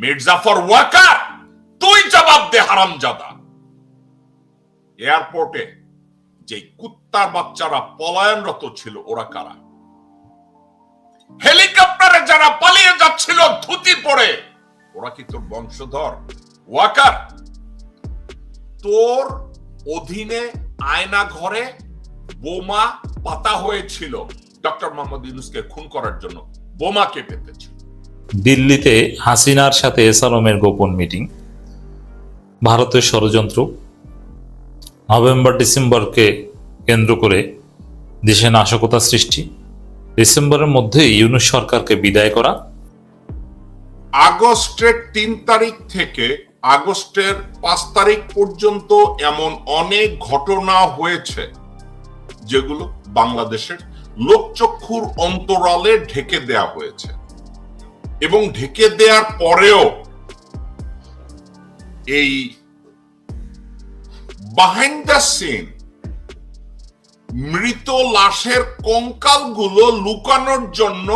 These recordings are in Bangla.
মির্জাফর ওয়াকার, তুই জবাব দে হারামজাদা। এয়ারপোর্টে যে কুত্তার বাচ্চারা পলায়নরত ছিল, ওরা কারা? হেলিকপ্টারে যারা পালিয়ে যাচ্ছিল, ধুতি পরে, ওরা কি তোর বংশধর? ওয়াকার, তোর অধীনে আয়না ঘরে বোমা পাতা হয়েছিল। ডক্টর মোহাম্মদ ইউনুসকে খুন করার জন্য বোমাকে পেতেছিল দিল্লিতে হাসিনার সাথে এসালমের গোপন মিটিং, ভারতের ষড়যন্ত্র, নভেম্বর ডিসেম্বরকে কেন্দ্র করে দেশে নাশকতা সৃষ্টি, ডিসেম্বরের মধ্যে ইউনুস সরকারকে বিদায় করা। আগস্টের তিন তারিখ থেকে আগস্টের পাঁচ তারিখ পর্যন্ত এমন অনেক ঘটনা হয়েছে, যেগুলো বাংলাদেশের লোকচক্ষুর অন্তরালে ঢেকে দেয়া হয়েছে। এবং ঢেকে দেওয়ার পরেও এই বাহাইন্ড দ্য সিন মৃত লাশের কঙ্কালগুলো লুকানোর জন্য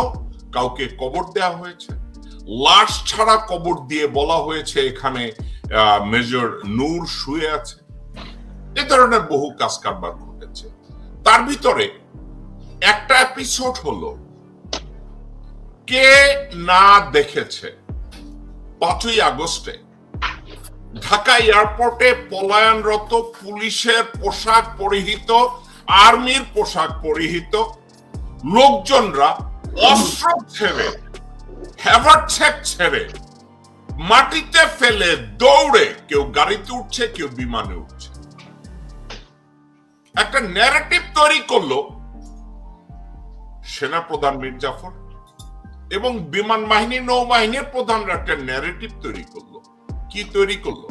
কাউকে কবর দেওয়া হয়েছে। লাশ ছাড়া কবর দিয়ে বলা হয়েছে এখানে মেজর নূর শুয়ে আছে। এ ধরনের বহু কাজ কারবার ঘটেছে। তার ভিতরে একটা এপিসোড হলো কে না দেখেছে? পাঁচই আগস্টে। ঢাকা এয়ারপোর্টে পলায়নরত পুলিশের পোশাক পরিহিত, আর্মির পোশাক পরিহিত। লোকজনরা অস্ত্র ছেড়ে হ্যাভার চেক ছেড়ে, মাটিতে ফেলে দৌড়ে কেউ গাড়িতে উঠছে, কেউ বিমানে উঠছে। একটা ন্যারেটিভ তৈরি করল সেনা প্রধান মীর জাফর এবং বিমান বাহিনী, নৌবাহিনীর প্রধানরা একটা ন্যারেটিভ তৈরি করল। কি তৈরি করল?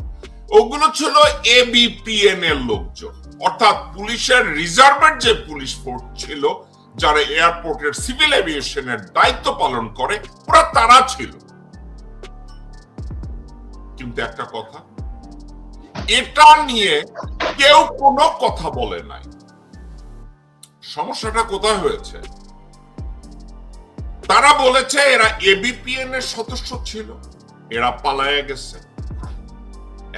ওগুলো ছিল এবিপিএন এর লোকজন। অর্থাৎ পুলিশের রিজার্ভের যে পুলিশ ফোর্স ছিল, যারা এয়ারপোর্টের সিভিল এভিয়েশনের দায়িত্ব পালন করে, ওরা তারা ছিল। কিন্তু একটা কথা, এটা নিয়ে কেউ কোনো কথা বলে নাই। সমস্যাটা কোথায় হয়েছে? তারা বলেছে এরা এবিপিএন এর সদস্য ছিল। এরা পালাইয়া গেছে।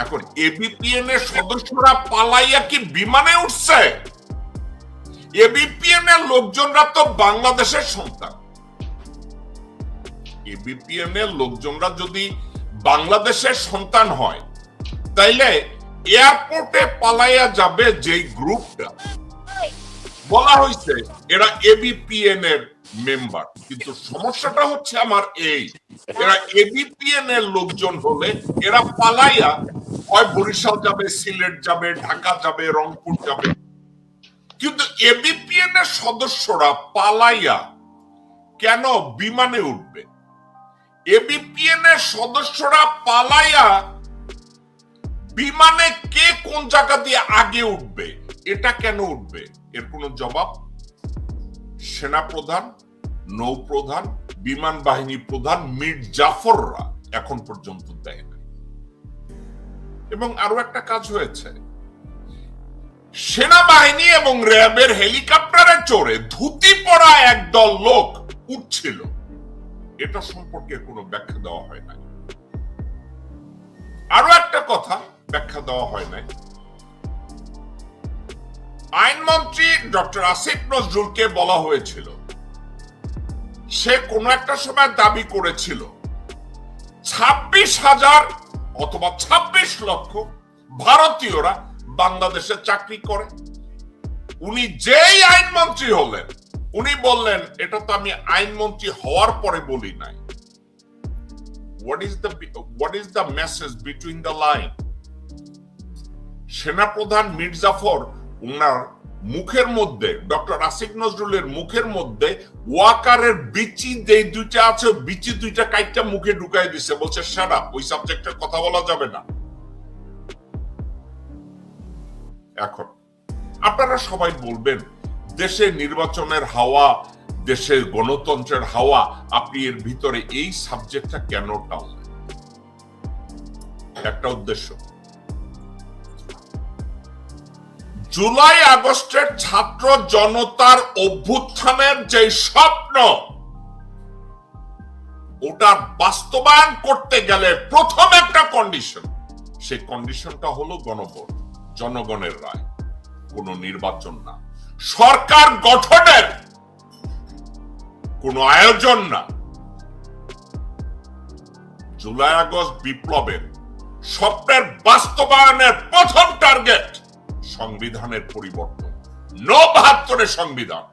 এখন এবিপিএন এর সদস্যরা পালাইয়া কি বিমানে উঠছে? এবিপিএন এর লোকজনরা তো বাংলাদেশের সন্তান। এবিপিএন এর লোকজনরা যদি বাংলাদেশের সন্তান হয়, তাইলে এয়ারপোর্টে পালাইয়া যাবে যেই গ্রুপটা। বলা হয়েছে এরা এবিপিএন এর মেম্বার কিন্তু সমস্যাটা হচ্ছে আমার এই, এরা এবিপিএন এর লোকজন হলে এরা পালাইয়া হয় বরিশাল যাবে, সিলেট যাবে, ঢাকা যাবে, রংপুর যাবে। কিন্তু এবিপিএন এর সদস্যরা পালাইয়া কেন বিমানে উঠবে? এবিপিএন এর সদস্যরা পালাইয়া বিমানে কে কোন জায়গা দিয়ে আগে উঠবে, এটা কেন উঠবে? এর কোনো জবাব সেনা প্রধান নৌ প্রধান বিমান বাহিনী প্রধান মীর জাফররা এখন পর্যন্ত দেয় না এবং আরও একটা কাজ হয়েছে। সেনাবাহিনী এবং র্যাবের হেলিকপ্টারে চড়ে ধুতি পরা একদল লোক উঠছিল। এটা সম্পর্কে কোনো ব্যাখ্যা দেওয়া হয় নাই। আরও একটা কথা ব্যাখ্যা দেওয়া হয় নাই। আইনমন্ত্রী ডক্টর আসিফ নজরুলকে বলা হয়েছিল। সে কোন একটা সময় দাবি করেছিল, ছাব্বিশ হাজার অথবা ছাব্বিশ লক্ষ ভারতীয়রা বাংলাদেশে চাকরি করে। উনি যেই আইনমন্ত্রী হলেন, উনি বললেন, এটা তো আমি আইনমন্ত্রী হওয়ার পরে বলি নাই। What is the what is the message between the line সেনাপ্রধান মির্জাফর উনার মুখের মধ্যে, ডক্টর আসিফ নজরুলের মুখের মধ্যে ওয়াকারের বিচি যে দুইটা আছে বিচি দুইটা কাইটটা মুখে ঢুকাই দিছে, বলছে সারা ওই সাবজেক্টের কথা বলা যাবে না। এখন, আপনারা সবাই বলবেন, দেশে নির্বাচনের হাওয়া দেশের গণতন্ত্রের হাওয়া, আপনি এর ভিতরে এই সাবজেক্টটা কেন টানলেন? একটা উদ্দেশ্য। জুলাই আগস্টের ছাত্র জনতার অভ্যুত্থানের যে স্বপ্ন ওটার বাস্তবায়ন করতে গেলে প্রথম একটা কন্ডিশন সেই কন্ডিশনটা হলো গণভোট, জনগণের রায়। কোন নির্বাচন না। সরকার গঠনের কোন আয়োজন না। জুলাই আগস্ট বিপ্লবের স্বপ্নের বাস্তবায়নের প্রথম টার্গেট সংবিধানের পরিবর্তন। নো বাহাত্তরের সংবিধান।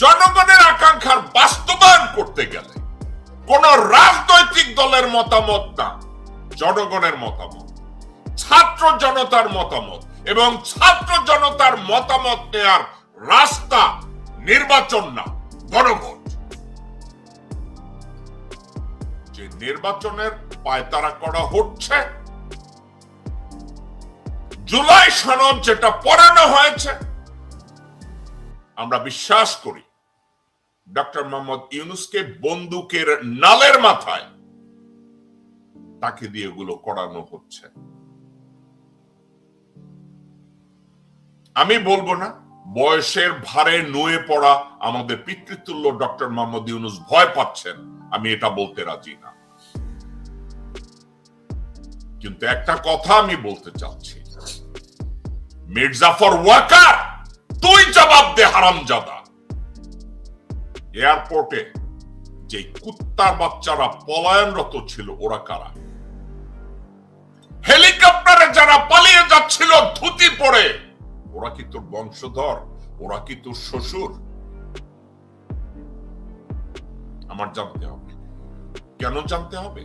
জনগণের আকাঙ্ক্ষার বাস্তবায়ন করতে গেলে কোন রাজনৈতিক দলের মতামত না, জনগণের মতামত। ছাত্র জনতার মতামত এবং ছাত্র জনতার মতামত নেয়ার রাস্তা নির্বাচন না, গণভোট। যে নির্বাচনের পায়তারা করা হচ্ছে জুলাই সনদ যেটা পড়ানো হয়েছে, আমরা বিশ্বাস করি, ডক্টর মোহাম্মদ ইউনুসকে বন্দুকের নালের মাথায় তাকে দিয়ে এগুলো করানো হচ্ছে। আমি বলব না, বয়সের ভারে নুয়ে পড়া আমাদের পিতৃতুল্য ডক্টর মোহাম্মদ ইউনুস ভয় পাচ্ছেন, আমি এটা বলতে রাজি না। কিন্তু একটা কথা আমি বলতে চাচ্ছি মির্জাফর ওয়াকার, তুই জবাব দে হারামজাদা। এয়ারপোর্টে যে কুত্তার বাচ্চারা পলায়নরত ছিল, ওরা কারা? হেলিকপ্টারে যারা পালিয়ে যাচ্ছিল, ধুতি পরে, ওরা কি তোর বংশধর? ওরা কি তোর শ্বশুর? আমার জানতে হবে। কেন জানতে হবে?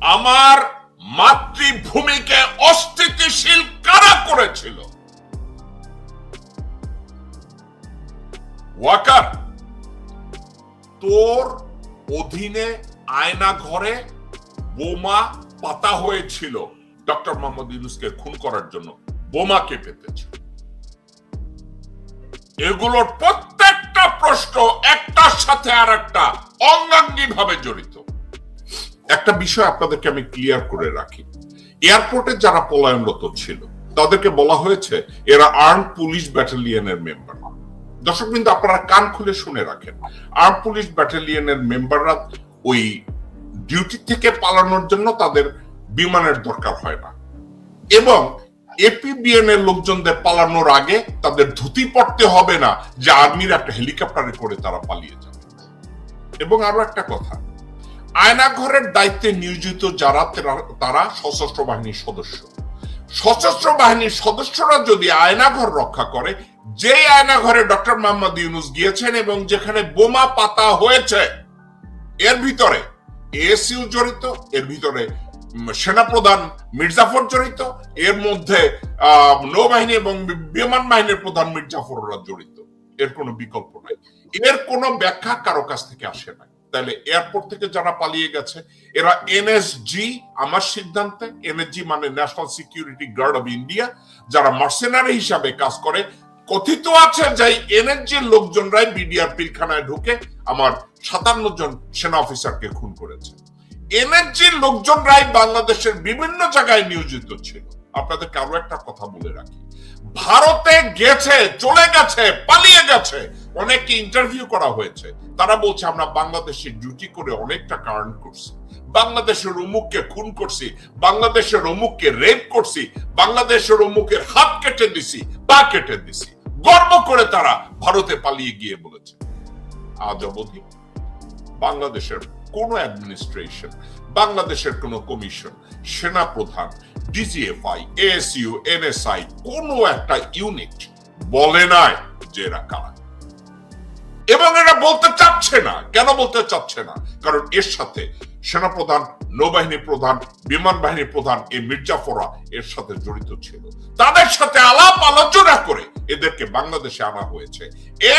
আমার মাতৃভূমিকে অস্থিতিশীল কারা করেছিল? ওয়াকার, তোর অধীনে আয়না ঘরে বোমা পাতা হয়েছিল। ডক্টর মোহাম্মদ ইউনুসকে খুন করার জন্য বোমা কে পেতেছিল এগুলোর প্রত্যেকটা প্রশ্ন একটার সাথে আর একটা অঙ্গাঙ্গি ভাবে জড়িত। একটা বিষয় আপনাদেরকে আমি ক্লিয়ার করে রাখি। এয়ারপোর্টে যারা পলায়নরত ছিল, তাদেরকে বলা হয়েছে এরা আর্ম পুলিশ ব্যাটালিয়নের মেম্বার দর্শক কিন্তু আপনারা কান খুলে শুনে রাখেন। আর্ম পুলিশ ব্যাটালিয়নের মেম্বাররা ওই ডিউটি থেকে পালানোর জন্য তাদের বিমানের দরকার হয় না। এবং এপিবিএন এর লোকজনদের পালানোর আগে তাদের ধুতি পড়তে হবে না যে আর্মির একটা হেলিকপ্টারে করে তারা পালিয়ে যাবে। এবং আরও একটা কথা, আয়নাঘরের দায়িত্বে নিয়োজিত যারা তারা সশস্ত্র বাহিনীর সদস্য। সশস্ত্র বাহিনীর সদস্যরা যদি আয়নাঘর রক্ষা করে যে আয়নাঘরে ডক্টর মোহাম্মদ ইউনুস গিয়েছেন এবং যেখানে বোমা পাতা হয়েছে, এর ভিতরে এএসইউ জড়িত, এর ভিতরে সেনাপ্রধান মির্জাফর জড়িত, এর মধ্যে নৌবাহিনী এবং বিমান বাহিনীর প্রধান মির্জাফররা জড়িত। এর কোনো বিকল্প নাই। এর কোনো ব্যাখ্যা কারও কাছ থেকে আসে না তাহলে এয়ারপোর্ট থেকে যারা পালিয়ে গেছে, এরা এনএসজি, আমার সিদ্ধান্তে। এনএসজি মানে National Security Guard of India যারা মার্সেনারি হিসাবে কাজ করে কথিত আছে যে এনএসজির লোকজনরাই বিডিআর পিলখানায় ঢুকে আমার সাতান্ন জন সেনা অফিসারকে খুন করেছে। এনএসজির লোকজনরাই বাংলাদেশের বিভিন্ন জায়গায় নিয়োজিত ছিল। আপনাদের কারও একটা কথা বলে রাখি। ভারতে গেছে, চলে গেছে, পালিয়ে গেছে। অনেককে ইন্টারভিউ করা হয়েছে। তারা বলছে, আমরা বাংলাদেশে ডিউটি করে অনেক টাকা আর্ন করছি। বাংলাদেশের অমুককে খুন করছি, বাংলাদেশের অমুককে রেপ করছি, বাংলাদেশের অমুকের হাত কেটে দিছি, পা কেটে দিছি। গর্ব করে তারা ভারতে পালিয়ে গিয়ে বলেছে। আজ অবধি বাংলাদেশের কোন অ্যাডমিনিস্ট্রেশন বাংলাদেশের কোন কমিশন সেনা প্রধান ডিজিএফআই এএসইউ এনএসআই কোন একটা ইউনিট বলে নাই যে এরা কারা। এবং এরা বলতে চাচ্ছে না। কেন বলতে চাচ্ছে না? কারণ এর সাথে সেনা সেনাপ্রধান, নৌবাহিনী প্রধান, বিমান বাহিনী প্রধান এই মির্জাফরা এর সাথে জড়িত ছিল। তাদের সাথে আলাপ আলোচনা করে এদেরকে বাংলাদেশে আনা হয়েছে। এ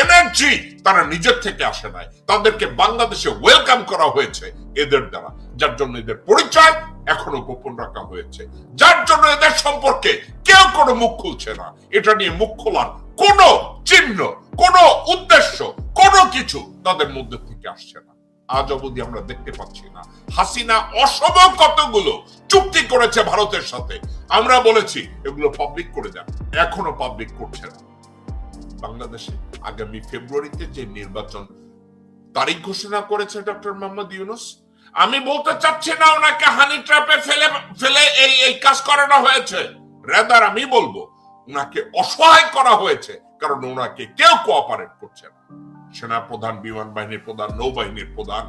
এনার্জি তারা নিজের থেকে আসে নাই। তাদেরকে বাংলাদেশে ওয়েলকাম করা হয়েছে এদের দ্বারা। যার জন্য এদের পরিচয় এখনও গোপন রাখা হয়েছে। যার জন্য এদের সম্পর্কে কেউ কোনো মুখ খুলছে না। এটা নিয়ে মুখ খোলার কোনো চিহ্ন, কোনো উদ্দেশ্য, কোনো কিছু তাদের মধ্যে থেকে আসছে না। আজ অবধি আমরা দেখতে পাচ্ছি না। হাসিনা অসম কতগুলো চুক্তি করেছে ভারতের সাথে। আমরা বলেছি, এগুলো পাবলিক করে দেন এখনও পাবলিক করছে না। বাংলাদেশে আগামী ফেব্রুয়ারিতে যে নির্বাচন তারিখ ঘোষণা করেছে ডক্টর মোহাম্মদ ইউনুস, আমি বলতে চাচ্ছি না ওনাকে হানি ট্র্যাপে ফেলে ফেলে এই এই কাজ করানো হয়েছে। রেদার আমি বলব, ওনাকে অসহায় করা হয়েছে, কারণ ওনাকে কেউ কোঅপারেট করছে না। সেনা প্রধান, বিমান বাহিনীর প্রধান, নৌবাহিনীর প্রধান,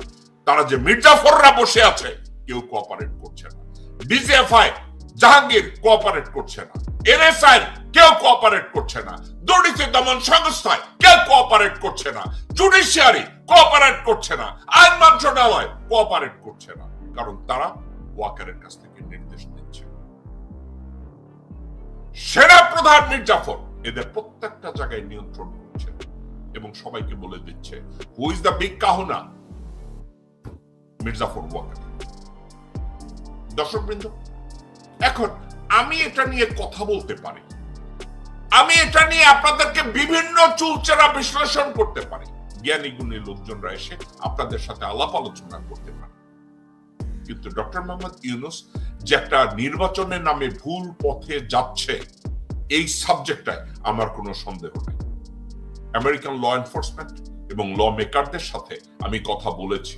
তারা যে মির্জাফররা বসে আছে, কেউ কোঅপারেট করছে না। ডিজিএফআই জাহাঙ্গীর কোঅপারেট করছে না। এনএসআই, কেউ কোঅপারেট করছে না। দুর্নীতি দমন সংস্থায় কেউ কোঅপারেট করছে না। জুডিশিয়ারি কোঅপারেট করছে না। আইন মন্ত্রণালয় কোঅপারেট করছে না। কারণ তারা ওয়াকারের কাছ থেকে নির্দেশ দিচ্ছে। সেনা প্রধান মির্জাফর এদের প্রত্যেকটা জায়গায় নিয়ন্ত্রণ করছে এবং সবাইকে বলে দিচ্ছে who is the big kahuna Mirjafar Waker. দর্শকবৃন্দ, এখন আমি এটা নিয়ে কথা বলতে পারি। আমি এটা নিয়ে আপনাদেরকে বিভিন্ন চুলচেরা বিশ্লেষণ করতে পারি। জ্ঞানী গুণী লোকজনরা এসে আপনাদের সাথে আলাপ আলোচনা করতে পারে। কিন্তু ডক্টর মোহাম্মদ ইউনুস যে একটা নির্বাচনের নামে ভুল পথে যাচ্ছে, এই সাবজেক্টটায় আমার কোনো সন্দেহ নেই। আমেরিকান ল এনফোর্সমেন্ট এবং ল মেকারদের সাথে আমি কথা বলেছি।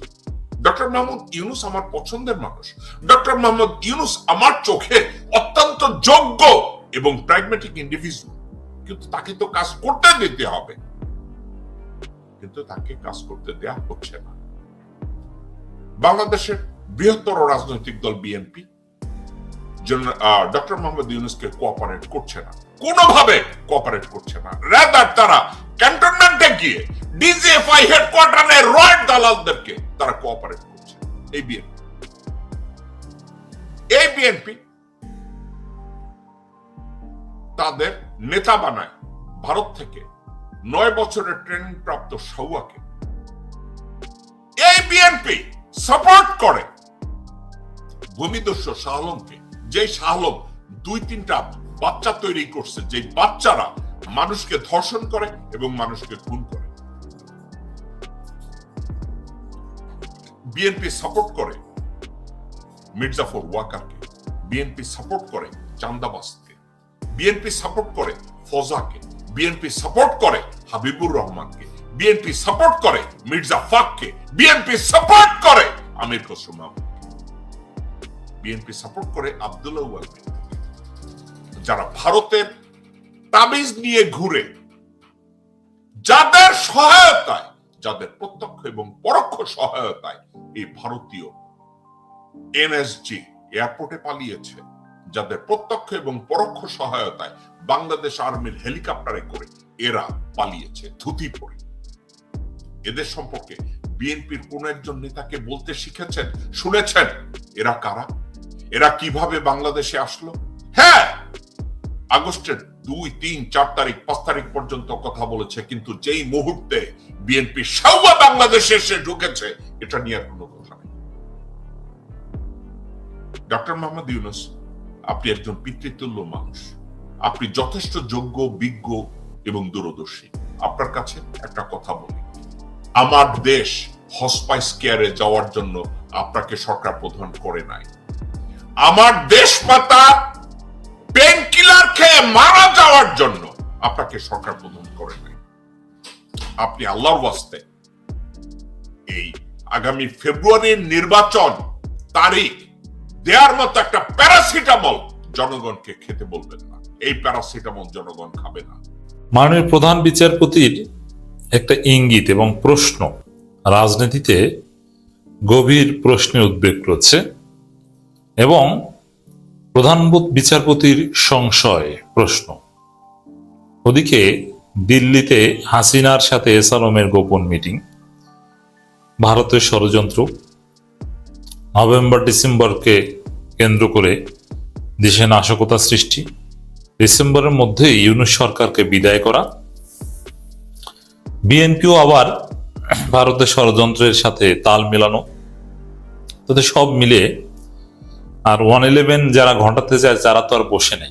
ডক্টর মোহাম্মদ ইউনুস আমার পছন্দের মানুষ। ডক্টর মোহাম্মদ ইউনুস আমার চোখে অত্যন্ত যোগ্য এবং প্র্যাগমেটিক ইন্ডিভিজুয়াল কিন্তু তাকে তো কাজ করতে দিতে হবে। কিন্তু তাকে কাজ করতে দেয়া হচ্ছে না। বাংলাদেশের বৃহত্তর রাজনৈতিক দল বিএনপি ডক্টর মোহাম্মদ ইউনুসকে কোঅপারেট করছে না। কোনোভাবে কোঅপারেট করছে না। রেদার তারা ক্যান্টনমেন্টে গিয়ে ডিজিএফআই হেডকোয়ার্টারে রয়েড দালালদেরকে তারা কোঅপারেট করছে। এই বিএনপি। এই বিএনপি তাদের নেতা বানায় ভারত থেকে নয় বছরের ট্রেনিং প্রাপ্ত সৌয়াকে এই বিএনপি সাপোর্ট করে ভূমিদস্য শাহ আলমকে। যে শাহ আলম দুই তিনটা বাচ্চা তৈরি করছে যে বাচ্চারা মানুষকে ধর্ষণ করে এবং মানুষকে খুন করে। বিএনপি সাপোর্ট করে মির্জাফর ওয়াকারকে। বিএনপি সাপোর্ট করে চান্দাবাসকে বিএনপি সাপোর্ট করে ফজাকে। বিএনপি সাপোর্ট করে হাবিবুর রহমানকে। বিএনপি সাপোর্ট করে মির্জা ফাককে। বিএনপি সাপোর্ট করে আমির খসরু মাহমুদ বিএনপি সাপোর্ট করে আব্দুল্লাহ যারা ভারতের তাবিজ নিয়ে ঘুরে, যাদের সহায়তায়, যাদের প্রত্যক্ষ এবং পরোক্ষ সহায়তায় এই ভারতীয় এনএসজি এয়ারপোর্টে পালিয়েছে, যাদের প্রত্যক্ষ এবং পরোক্ষ সহায়তায় বাংলাদেশ আর্মির হেলিকপ্টারে করে এরা পালিয়েছে ধুতি পড়ে এদের সম্পর্কে বিএনপির কোন একজন নেতাকে বলতে শিখেছেন, শুনেছেন? এরা কারা? এরা কীভাবে বাংলাদেশে আসলো? আগস্টের দুই, তিন, চার তারিখ, পাঁচ তারিখ পর্যন্ত কথা বলেছে, কিন্তু যেই মুহূর্তে বিএনপি সাউয়া বাংলাদেশে এসে ঢুকেছে, এটা নিয়ে কোনো কথা নেই। ডক্টর মোহাম্মদ ইউনুস, আপনি একজন পিতৃতুল্য মানুষ। আপনি যথেষ্ট যোগ্য, বিজ্ঞ এবং দূরদর্শী। আপনার কাছে একটা কথা বলি। আমার দেশ হসপাইস কেয়ারে যাওয়ার জন্য আপনাকে সরকার প্রধান করে নাই। আমার দেশ পাতা খেয়ে মারা যাওয়ার জন্য আপনাকে সরকার প্রদান করে নাই আপনি আল্লাহর ওয়াস্তে এই আগামী ফেব্রুয়ারির নির্বাচন তারিখ দেওয়ার মতো একটা প্যারাসিটামল জনগণকে খেতে বলবেন না। এই প্যারাসিটামল জনগণ খাবে না। মাননীয় প্রধান বিচারপতির একটা ইঙ্গিত এবং প্রশ্ন রাজনীতিতে গভীর প্রশ্নে উদ্বেগ রয়েছে এবং প্রধান বিচারপতির সংশয়, প্রশ্ন। ওদিকে দিল্লিতে হাসিনার সাথে এসালমের গোপন মিটিং, ভারতের ষড়যন্ত্র। নভেম্বর, ডিসেম্বরকে কেন্দ্র করে দেশে নাশকতা সৃষ্টি। ডিসেম্বরের মধ্যে ইউনুস সরকারকে বিদায় করা। বিএনপিও আবার ভারতের ষড়যন্ত্রের সাথে তাল মেলানো। তাদের সব মিলে আর ওয়ান ইলেভেন যারা ঘটাতে চায় তারা তো আর বসে নেই।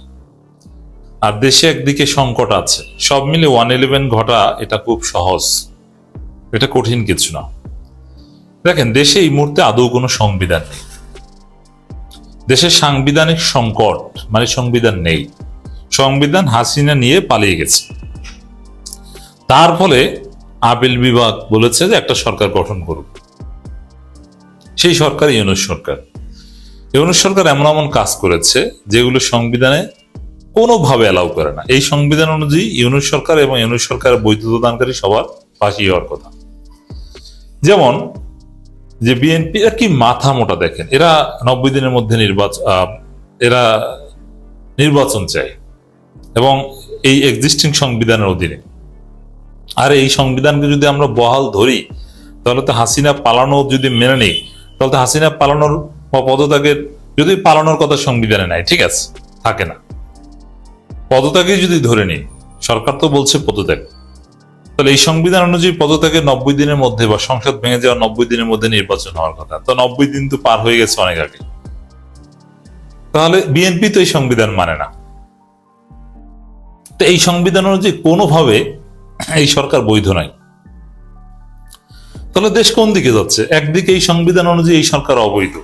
আর দেশে একদিকে সংকট আছে। সব মিলে ওয়ান ইলেভেন ঘটা এটা খুব সহজ। এটা কঠিন কিছু না। দেখেন, দেশে এই মুহূর্তে আদৌ কোনো সংবিধান নেই। দেশের সাংবিধানিক সংকট মানে সংবিধান নেই। সংবিধান হাসিনা নিয়ে পালিয়ে গেছে। তার ফলে আপিল বিভাগ বলেছে যে একটা সরকার গঠন করুক। সেই সরকার ইউনুস সরকার। ইউনুস সরকার এমন এমন কাজ করেছে যেগুলো সংবিধানে কোনোভাবে অ্যালাউ করে না। এই সংবিধান অনুযায়ী ইউনুস সরকার এবং ইউনুস সরকারের বৈধতা দানকারী সবার ফাঁসি হওয়ার কথা। যেমন যে বিএনপি, এর কি মাথা মোটা দেখেন? এরা নব্বই দিনের মধ্যে নির্বাচন এরা নির্বাচন চায় এবং এই এক্সিস্টিং সংবিধানের অধীনে। আর এই সংবিধানকে যদি আমরা বহাল ধরি, তাহলে তো হাসিনা পালানো যদি মেনে নিই, তাহলে তো হাসিনা পালানোর বা পদত্যাগের যদি পালানোর কথা সংবিধানে নাই, ঠিক আছে, থাকে না। পদত্যাগে যদি ধরে নিই, সরকার তো বলছে পদত্যাগ। তাহলে এই সংবিধান অনুযায়ী পদত্যাগের নব্বই দিনের মধ্যে বা সংসদ ভেঙে যাওয়ার নব্বই দিনের মধ্যে নির্বাচন হওয়ার কথা। তো নব্বই দিন তো পার হয়ে গেছে অনেক আগে। তাহলে বিএনপি তো এই সংবিধান মানে না। তো এই সংবিধান অনুযায়ী কোনোভাবে এই সরকার বৈধ নাই। তাহলে দেশ কোন দিকে যাচ্ছে? একদিকে এই সংবিধান অনুযায়ী এই সরকার অবৈধ।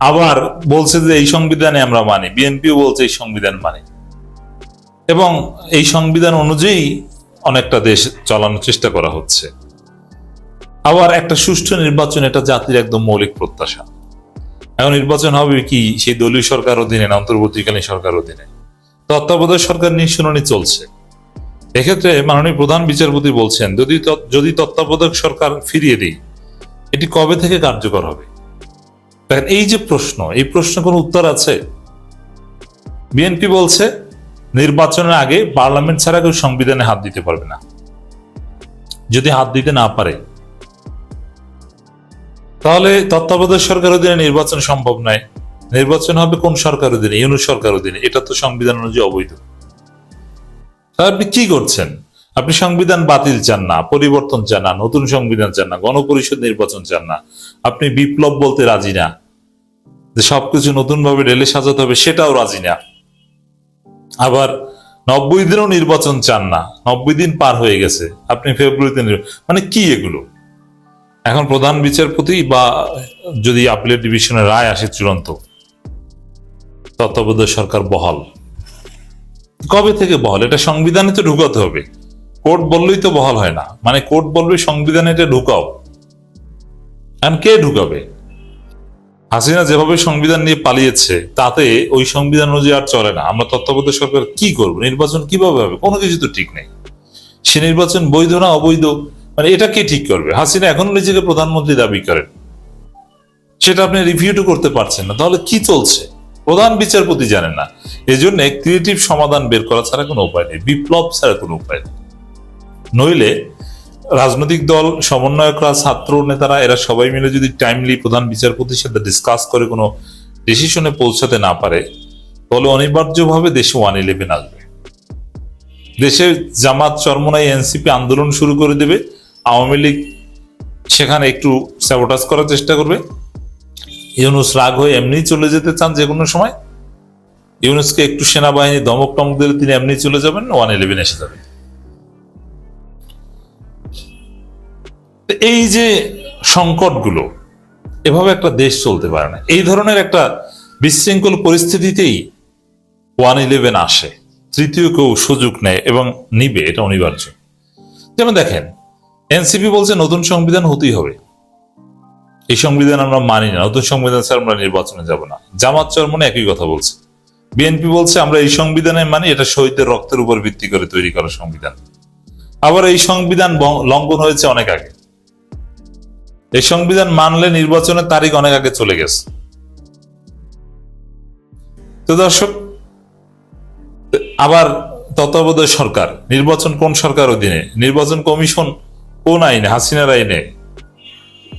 আবার বলছে যে এই সংবিধানে আমরা মানি, বিএনপিও বলছে এই সংবিধান মানি। এবং এই সংবিধান অনুযায়ী অনেকটা দেশ চালানোর চেষ্টা করা হচ্ছে। আবার একটা সুষ্ঠু নির্বাচন, এটা জাতির একদম মৌলিক প্রত্যাশা। এখন নির্বাচন হবে কি, সেই দলীয় সরকার অধীনে না, অন্তর্বর্তীকালীন সরকার অধীনে তত্ত্বাবধায়ক সরকার নিয়ে শুনানি চলছে। এক্ষেত্রে মাননীয় প্রধান বিচারপতি বলছেন, যদি যদি তত্ত্বাবধায়ক সরকার ফিরিয়ে দিই, এটি কবে থেকে কার্যকর হবে? দেখেন, এই যে প্রশ্ন, এই প্রশ্ন কোনো উত্তর আছে? বিএনপি বলছে, নির্বাচনের আগে পার্লামেন্ট ছাড়া কেউ সংবিধানে হাত দিতে পারবে না। যদি হাত দিতে না পারে। তাহলে তত্ত্বাবধায়ক সরকার অধীনে নির্বাচন সম্ভব নয়। নির্বাচন হবে কোন সরকার অধীনে? ইউনুস সরকার অধীনে। এটা তো সংবিধান অনুযায়ী অবৈধ। আপনি কি করছেন? আপনি সংবিধান বাতিল চান না, পরিবর্তন চান না, নতুন সংবিধান চান না, গণপরিষদ নির্বাচন চান না, আপনি বিপ্লব বলতে রাজি না, যে সবকিছু নতুন ভাবে রেলে সাজাতে হবে সেটাও রাজি না। আবার নব্বই দিনও নির্বাচন চান না, নব্বই দিন পার হয়ে গেছে, আপনি ফেব্রুয়ারিতে মানে কি এগুলো? এখন প্রধান বিচারপতি বা যদি আপিলের ডিভিশনের রায় আসে চূড়ান্ত, তত্ত্বাবধায়ক সরকার বহাল। কবে থেকে বহাল? এটা সংবিধানে তো ঢুকাতে হবে। কোর্ট বললেই তো বহাল হয় না। মানে কোর্ট বলবে, সংবিধানে এটা ঢুকাও। এখন কে ঢুকাবে? হাসিনা যেভাবে সংবিধান নিয়ে পালিয়েছে, তাতে ওই সংবিধান অনুযায়ী আর চলে না। আমরা তত্ত্বাবধায়ক সরকার কি করব? নির্বাচন কীভাবে হবে? কোনো কিছু তো ঠিক নেই। সে নির্বাচন বৈধ না অবৈধ? মানে এটা কে ঠিক করবে? হাসিনা এখনও নিজেকে প্রধানমন্ত্রী দাবি করেন। সেটা আপনি রিভিউটও করতে পারছেন না। তাহলে কি চলছে? প্রধান বিচারপতি জানেন না। এজন্য ক্রিয়েটিভ সমাধান বের করা ছাড়া কোনো উপায় নেই। বিপ্লব ছাড়া কোনো উপায় নেই। নইলে রাজনৈতিক দল, সমন্বয়করা, ছাত্র নেতারা, এরা সবাই মিলে যদি টাইমলি প্রধান বিচারপতির সাথে ডিসকাস করে কোনো ডিসিশনে পৌঁছাতে না পারে, তাহলে অনিবার্যভাবে দেশে ওয়ান ইলেভেন আসবে। দেশে জামাত চরমনাই এনসিপি আন্দোলন শুরু করে দেবে। আওয়ামী লীগ সেখানে একটু স্যাবোটাজ করার চেষ্টা করবে। ইউনুস রাগ হয়ে এমনি চলে যেতে চান যে কোনো সময়। ইউনুসকে একটু সেনাবাহিনী দমক টমক দিলে তিনি এমনি চলে যাবেন, ওয়ান ইলেভেন এসে যাবে। এই যে সংকটগুলো, এভাবে একটা দেশ চলতে পারে না। এই ধরনের একটা বিশৃঙ্খল পরিস্থিতিতেই ওয়ান ইলেভেন আসে, তৃতীয় কেউ সুযোগ নেয় এবং নিবে, এটা অনিবার্য। যেমন দেখেন, এনসিপি বলছে নতুন সংবিধান হতেই হবে। এই সংবিধান আমরা মানি না, নতুন সংবিধান ছাড়া আমরা নির্বাচনে যাব না। জামাত চরমনে একই কথা বলছে। বিএনপি বলছে, আমরা এই সংবিধানে মানি, এটা শহীদের রক্তের উপর ভিত্তি করে তৈরি করা সংবিধান। আবার এই সংবিধান লঙ্ঘন হয়েছে অনেক আগে। এই সংবিধান মানলে নির্বাচনের তারিখ অনেক আগে চলে গেছে। তো দর্শক, আবার তত্ত্বাবধায়ক সরকার, নির্বাচন কোন সরকার অধীনে? নির্বাচন কমিশন কোন আইনে? হাসিনার আইনে।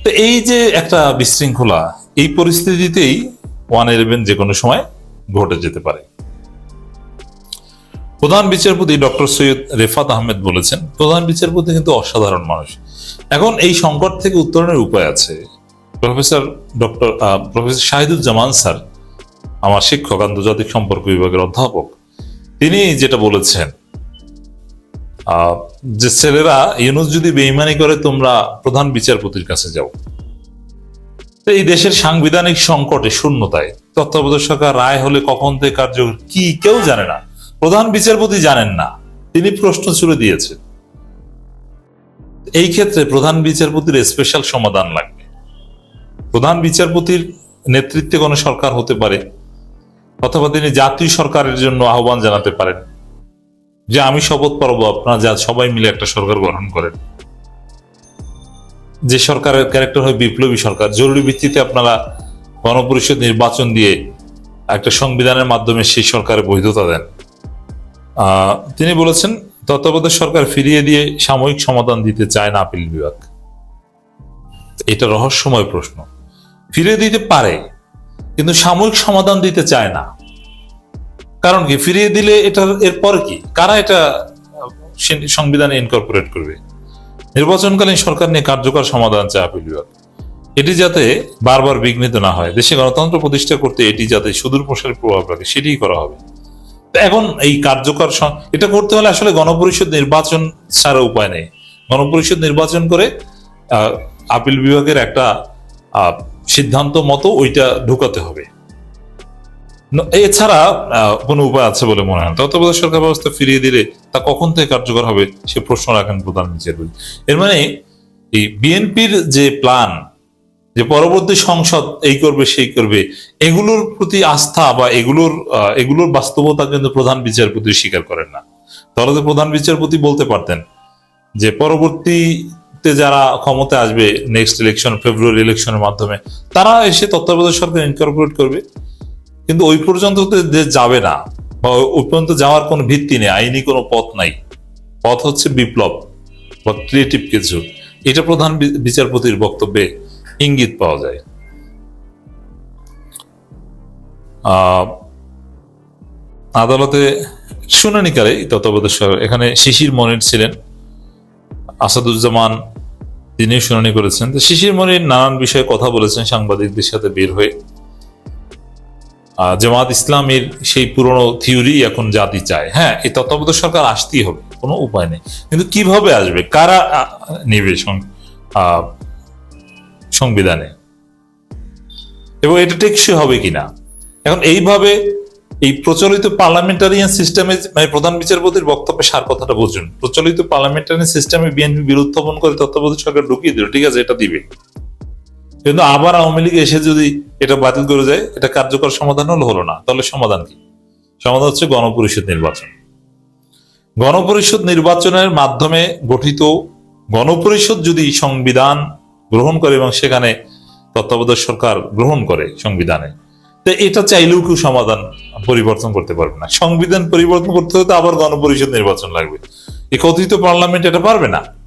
তো এই যে একটা বিশৃঙ্খলা, এই পরিস্থিতিতেই ওয়ান ইলেভেন যে কোনো সময় ঘটে যেতে পারে। প্রধান বিচারপতি ডক্টর সৈয়দ রেফাত আহমেদ বলেছেন, প্রধান বিচারপতি কিন্তু অসাধারণ মানুষ। এখন এই সংকট থেকে উত্তরণের উপায় আছে। Professor doctor professor Shahiduzzaman sir, আমার শিক্ষক আন্তর্জাতিক সম্পর্ক বিভাগের অধ্যাপক, তিনি যেটা বলেছেন যে ছেলেরা ইউনুস যদি বেইমানি করে, তোমরা প্রধান বিচারপতির কাছে যাও। তো এই দেশের সাংবিধানিক সংকটে শূন্যতায় তত্ত্বাবধায়ক রায় হলে কখন থেকে কার্যকর, কি কেউ জানে না। প্রধান বিচারপতি জানেন না। তিনি প্রশ্ন ছুড়ে দিয়েছেন। এই ক্ষেত্রে প্রধান বিচারপতির স্পেশাল সমাধান লাগবে। প্রধান বিচারপতির নেতৃত্বে কোনো সরকার হতে পারে, অথবা তিনি জাতীয় সরকারের জন্য আহ্বান জানাতে পারেন যে, আমি শপথ করব আপনারা যা, সবাই মিলে একটা সরকার গঠন করেন। যে সরকারের ক্যারেক্টার হয় বিপ্লবী সরকার। জরুরি ভিত্তিতে আপনারা গণপরিষদ নির্বাচন দিয়ে একটা সংবিধানের মাধ্যমে সেই সরকারের বৈধতা দেন। তিনি বলেছেন, তত্ত্বাবধায়ক সরকার ফিরিয়ে দিয়ে সাময়িক সমাধান দিতে চায় না আপিল বিভাগ। এটা রহস্যময় প্রশ্ন। ফিরিয়ে দিতে পারে, কিন্তু সাময়িক সমাধান দিতে চায় না। কারণ কি? ফিরিয়ে দিলে এটা এরপর কি? কারা এটা সংবিধানে ইনকর্পোরেট করবে? নির্বাচনকালীন সরকার নিয়ে কার্যকর সমাধান চায় আপিল বিভাগ। এটি যাতে বারবার বিঘ্নিত না হয়। দেশে গণতন্ত্র প্রতিষ্ঠা করতে এটি যাতে সুদূর প্রসারী প্রভাব রাখে, সেটিই করা হবে। এখন এই কার্যকর এটা করতে হলে আসলে গণপরিষদ নির্বাচন ছাড়া উপায় নেই। গণপরিষদ নির্বাচন করে আপিল বিভাগের একটা সিদ্ধান্ত মতো ওইটা ঢুকাতে হবে। এছাড়া কোনো উপায় আছে বলে মনে হয় তত্ত্বাবধায়ক সরকার ব্যবস্থা ফিরিয়ে দিলে তা কখন থেকে কার্যকর হবে সে প্রশ্ন রাখেন প্রধান এর মানে এই বিএনপির যে প্ল্যান যে পরবর্তী সংসদ এই করবে, সেই করবে, এগুলোর প্রতি আস্থা বা এগুলোর এগুলোর বাস্তবতা কিন্তু প্রধান বিচারপতি স্বীকার করেন না। তাহলে তো প্রধান বিচারপতি বলতে পারতেন যে পরবর্তীতে যারা ক্ষমতা আসবে নেক্সট ইলেকশন ফেব্রুয়ারি ইলেকশনের মাধ্যমে, তারা এসে তত্ত্বাবধায়ক সরকার ইনকর্পোরেট করবে। কিন্তু ওই পর্যন্ত যাবে না বা ওই পর্যন্ত যাওয়ার কোনো ভিত্তি নেই, আইনি কোনো পথ নাই। পথ হচ্ছে বিপ্লব বা ক্রিয়েটিভ কিছু। এটা প্রধান বিচারপতির বক্তব্যে ইঙ্গিত পাওয়া যায়। আদালতে শুনানিকালে তত্ত্বাবধায়ক এখানে শিশির মনির ছিলেন। আসাদুজ্জামান তিনি শুনানি করেছেন। শিশির মনির নানান বিষয়ে কথা বলেছেন সাংবাদিকদের সাথে বের হয়ে। জামাত ইসলামের সেই পুরনো থিওরি এখন জাতি চায়। হ্যাঁ এই তত্ত্বাবধায়ক সরকার আসতেই হবে, কোনো উপায় নেই। কিন্তু কীভাবে আসবে? কারা নেবে সংবিধানে। এবং এটা টেকসই হবে কিনা? এখন এইভাবে এই প্রচলিত পার্লামেন্টারিয়ান সিস্টেমে মানে প্রধান বিচারপতির বক্তব্যে সার কথাটা বুঝুন। প্রচলিত পার্লামেন্টারিয়ান সিস্টেমে বিএনপি বিরুদ্ধপন করে তত্ত্বাবধায়ক সরকার ঢুকিয়ে দিল, ঠিক আছে, এটা দিবে। কিন্তু আবার আওয়ামী লীগ এসে যদি এটা বাতিল করে যায় এটা কার্যকর সমাধান হলো হলো না। তাহলে সমাধান কি? সমাধান হচ্ছে গণপরিষদ নির্বাচন। গণপরিষদ নির্বাচনের মাধ্যমে গঠিত গণপরিষদ যদি সংবিধান গ্রহণ করে এবং সেখানে তত্ত্বাবধায়ক সরকার গ্রহণ করে সংবিধানে। তো এটা চাইলেও কেউ সমাধান পরিবর্তন করতে পারবে না। সংবিধান পরিবর্তন করতে হলে আবার গণপরিষদ নির্বাচন লাগবে। এই কথিত পার্লামেন্ট এটা পারবে না।